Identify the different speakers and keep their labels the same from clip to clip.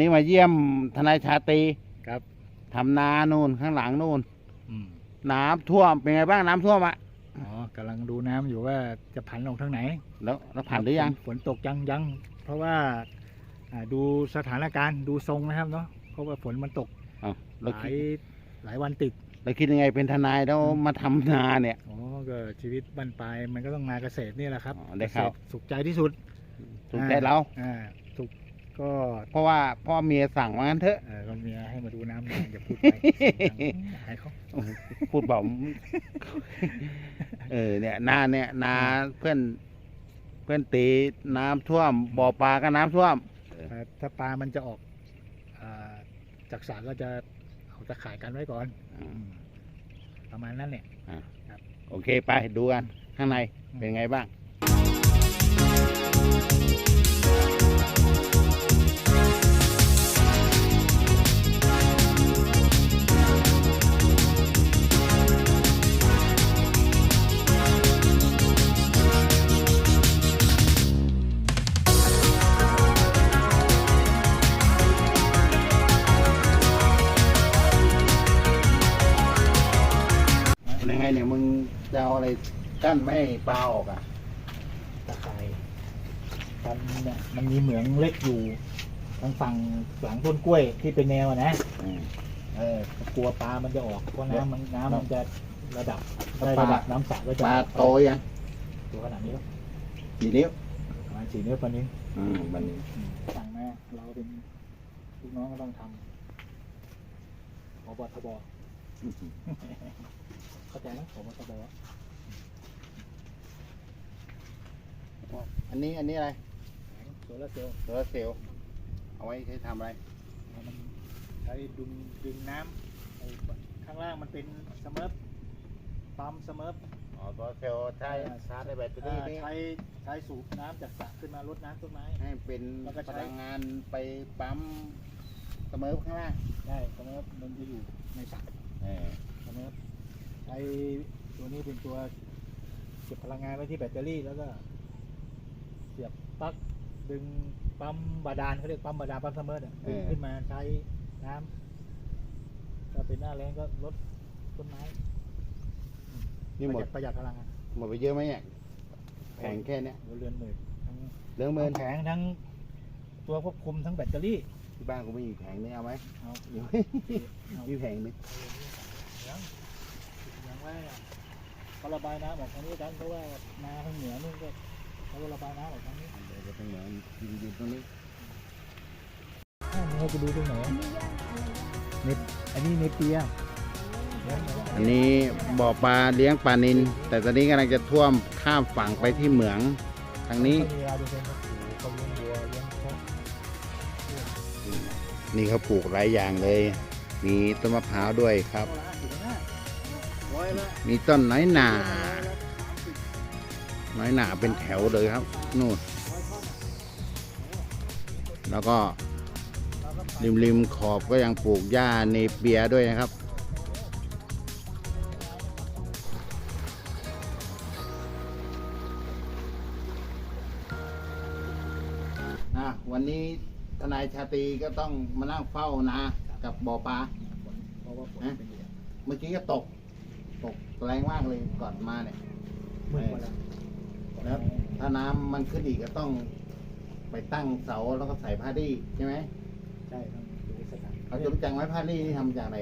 Speaker 1: นี้มาเยี่ยมทนายชาตรี
Speaker 2: ครับ
Speaker 1: ทำนานู่นข้างหลังนู่น
Speaker 2: อืม
Speaker 1: น้ำท่วมเป็นไงบ้างน้ำท่วมอะ
Speaker 2: อ๋อกำลังดูน้ำอยู่ว่าจะผันลงทางไหน
Speaker 1: แล้วแล้วผ่านหรือยัง
Speaker 2: ฝนตกยังยังเพราะว่าอ่าดูสถานการณ์ดูทรงนะครับเนาะเพราะว่าฝนมันตก
Speaker 1: อ้าว
Speaker 2: ห
Speaker 1: เรา
Speaker 2: ลา
Speaker 1: คิ
Speaker 2: ย
Speaker 1: ด
Speaker 2: หลายวันติด
Speaker 1: เราคิดยังไงเป็นทนายแล้วมาทำนาเนี่ย
Speaker 2: อ๋อก็ชีวิตบ้านปลายมันก็ต้องมาเกษตรนี่แหละครับ
Speaker 1: อ๋อได้ครับ
Speaker 2: เกษตสุขใจที่สุด
Speaker 1: ถูกใจเรา
Speaker 2: อ่าสุข ก็
Speaker 1: เพราะว่าพ่อเมียสั่งว่างั้นเถอะ
Speaker 2: เออก็เมียให้มาดูน้ำหน่อยอย่าพูดไปหายเขา
Speaker 1: พูดเบาเออเนี่ยนาเนี่ยนาเพื่อน เพื่อนตีน้ำท่วม บ่อปลาก็น้ำท่วม
Speaker 2: แต่ถ้าปลามันจะออกอาจากสระก็จะเอาตะข่ายกันไว้ก่อน
Speaker 1: อืม
Speaker 2: ประมาณนั้นเนี่ย
Speaker 1: โอเคไปดูกัน ข้างในเป็นไงบ้างยังไง จะเอาอะไรกั้นไม่ให้ปลาออกอะ
Speaker 2: ตะข่ายกันเนี่ยมันมีเหมืองเล็กอยู่ทางฝั่งหลังต้นกล้วยที่เป็นแนวอะนะ
Speaker 1: อืม
Speaker 2: เออกลัวปลา มันจะออกเพราะน้ำมันน้ำมันจะระดับ
Speaker 1: แล้ว
Speaker 2: ได้
Speaker 1: ปลา
Speaker 2: ระดับน้ำสระก็จะ
Speaker 1: ปลาโตยัง
Speaker 2: ตัวขนาดนี้แล้ว
Speaker 1: กี่นิ้ว
Speaker 2: ประมาณสี่นิ้วปานนี้
Speaker 1: อืมมันนี้
Speaker 2: อืมสั่งมาเราเป็นลูกน้องก็ต้องทำพบทบ เข้าใจไหมพบทบ
Speaker 1: อันนี้อันนี้อะไร
Speaker 2: โซลาร์เซลล์
Speaker 1: โซลาร์เซลล์เอาไว้ใช้ทำอะไร
Speaker 2: มันใช้ดึงดึงน้ำไอ้ข้างล่างมันเป็นสเมิร์ฟปั๊มสเมิร์ฟ
Speaker 1: อ๋อโซลาร์เซลล์ใช้ชาร์จในแบตเตอรี่นี่
Speaker 2: ใช้ใช้สูบน้ำจากสระขึ้นมารดน้ำต้นไม้
Speaker 1: ให้เป็น
Speaker 2: แล้วก็ใช้
Speaker 1: พลังงานไปปั๊มเสมอข้างล่าง
Speaker 2: ได้สเมิร์ฟมันจะอยู่ในสระ
Speaker 1: เออ
Speaker 2: สเมิร์ฟใช้ตัวนี้เป็นตัวเก็บพลังงานไว้ที่แบตเตอรี่แล้วก็ เสียบปลั๊กดึงปั๊มบาดาลเขาเรียกปั๊มบาดาลปั๊มสเมิร์ฟอะดึงขึ้นมาใช้น้ำถ้าเป็นหน้าแรงก็ลดต้นไม้
Speaker 1: นี่หมด
Speaker 2: ประหยัดพลังงาน
Speaker 1: หมดไปเยอะไหมเนี่ยแผงแค่เนี้ย
Speaker 2: หัวเรือนหมื่นทั้ง
Speaker 1: เหลืองเมิน
Speaker 2: ทั้งแผงทั้งตัวควบคุมทั้งแบตเตอรี่
Speaker 1: ที่บ้านกูไม่มีแผงนี่เอาไหม
Speaker 2: เอา
Speaker 1: อยู่
Speaker 2: เอา
Speaker 1: มีแผงนึง
Speaker 2: ยังยังว่าเขาระบายน้ำออกทางนี้กันเพราะว่านาทางเหนือนู่นก็เขาระบายน้ำออกทางนี้
Speaker 1: เดี๋ยวจะเป็นเหมือนยืนยืนตรงนี้
Speaker 2: เราจะดูตรงไหนเน็ตอันนี้เนเปีย
Speaker 1: อันนี้บ่อปลาเลี้ยงปลานิน แต่ตอนนี้กำลังจะท่วมข้ามฝั่งไปที่เหมืองทางนี้
Speaker 2: มีเวลาดูเป็นเขาเลี้ยงวัวเลี้ยงแพะ
Speaker 1: นี่เขาปลูกหลายอย่างเลย มีต้นมะพร้าวด้วยครับ
Speaker 2: ร้อยละ
Speaker 1: มีต้นน้อยหนาน้อยหนาเป็นแถวเลยครับ นู่น แล้วก็ริมริมๆขอบก็ยังปลูกหญ้าเนเปียด้วยนะครับ วันนี้ทนายชาตรีก็ต้องมานั่งเฝ้านากับบ่อปลาเมื่อกี้ก็ตก ตกแรงมากเลยก่อนมาเนี่ย
Speaker 2: มืดหมดแล้ว
Speaker 1: แล้วถ้าน้ำมันขึ้นอีกก็ต้อง ไปตั้งเสาแล้วก็ใส่ผ้าดี้ใช่ไหม
Speaker 2: ใช่ต้องดูสถาน
Speaker 1: เขาจะรู้จักไหมผ้าดี้นี่ทำจากอะไร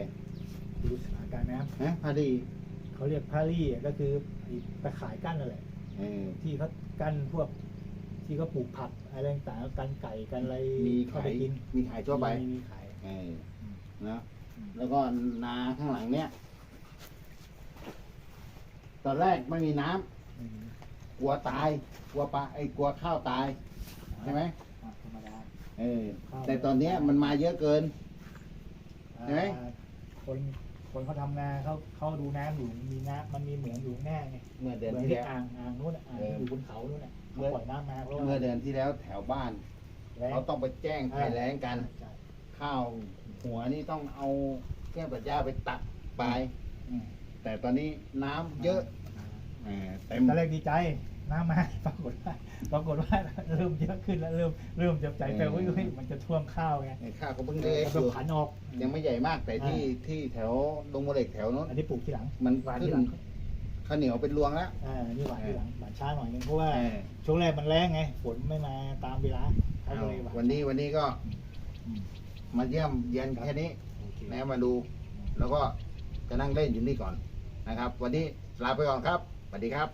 Speaker 2: ดูสถานการณ์น้
Speaker 1: ฮะผ้าดี้ำ
Speaker 2: เขาเรียกพารี่ก็คือไอ้ตะข่ายกั้นนั่นแหละ
Speaker 1: เออ
Speaker 2: ที่เขากั้นพวก ที่เขาปลูกผักอะไรต่างๆกันไก่กันอะไร
Speaker 1: มี
Speaker 2: เข้า
Speaker 1: ขาย
Speaker 2: ไปกิน
Speaker 1: มีขายทั่วไป
Speaker 2: มีมีขาย
Speaker 1: เออนะแล้วก็นาข้างหลังเนี้ย ตอนแรกไม่มีน้ำ
Speaker 2: อืม
Speaker 1: กลัวตาย กลัวปลาไอ้กลัวข้าวตายใช่ไหม
Speaker 2: อะธรรมดา
Speaker 1: เออแต่ตอนเนี้ยมันมาเยอะเกินใช่ไหม
Speaker 2: อ่าคนคนเขาทำนาเขาเขาดูน้ำอยู่มีน้ำมันมีเหมืองอยู่ข้างหน้าไง
Speaker 1: เมื่อเดือน
Speaker 2: เหมือน
Speaker 1: ที่
Speaker 2: ที่
Speaker 1: แล้ว
Speaker 2: อ่างอ่างนู้นน่ะอ่าง
Speaker 1: เออ
Speaker 2: ที่อยู่บนเขานู้นน่ะ
Speaker 1: เมื่
Speaker 2: เขา
Speaker 1: อ
Speaker 2: ปล่อยน้ำมาเพราะว่า
Speaker 1: เมื่อเดือนที่แล้วแถวบ้าน
Speaker 2: แรง
Speaker 1: เขาต้องไปแจ้งภัยแล้งกัน
Speaker 2: ใช่
Speaker 1: ข้าวหัวนี่ต้องเอาเครื่องตัดหญ้าไปตัดปลาย
Speaker 2: อืม
Speaker 1: แต่ตอนนี้น้ำเยอะ
Speaker 2: อ่า
Speaker 1: เออเต็ม
Speaker 2: ตอนแรกดีใจน้ำมา ปรากฏว่าปรากฏว่าเริ่มเยอะขึ้นแล้วเริ่มเริ่มจะใจแปลว่าเฮ้ยมันจะท่วมข้าวไง
Speaker 1: ไอ้ข้าวก็เพิ่ง
Speaker 2: ก็
Speaker 1: เล็กอ
Speaker 2: ต้อง
Speaker 1: ยู่
Speaker 2: ผันออก
Speaker 1: ยังไม่ใหญ่มากแต่ที่
Speaker 2: อ่า
Speaker 1: ที่แถวดงมะเหล็กแถวนู้น
Speaker 2: อันนี้ปลูกทีหลัง
Speaker 1: มัน
Speaker 2: หวาน
Speaker 1: ขึ้
Speaker 2: ที
Speaker 1: น
Speaker 2: หลัง
Speaker 1: ข้าวเหนียวเป็นรวงแล้ว
Speaker 2: อ่านี่หวานทีหลังหวานช้าหน่อยนึงเพราะว่า
Speaker 1: เออ
Speaker 2: ช่วงแรกมันแรงไงฝนไม่มาตามเวลาเขาก็เลยหวาน
Speaker 1: วันนี้วันนี้ก็
Speaker 2: อืม
Speaker 1: มาเยี่ยมเยียนแค่นี้
Speaker 2: โอเค
Speaker 1: นะมาดู แล้วก็จะนั่งเล่นอยู่นี่ก่อน นะครับ วันนี้ลาไปก่อนครับสวัสดีครับ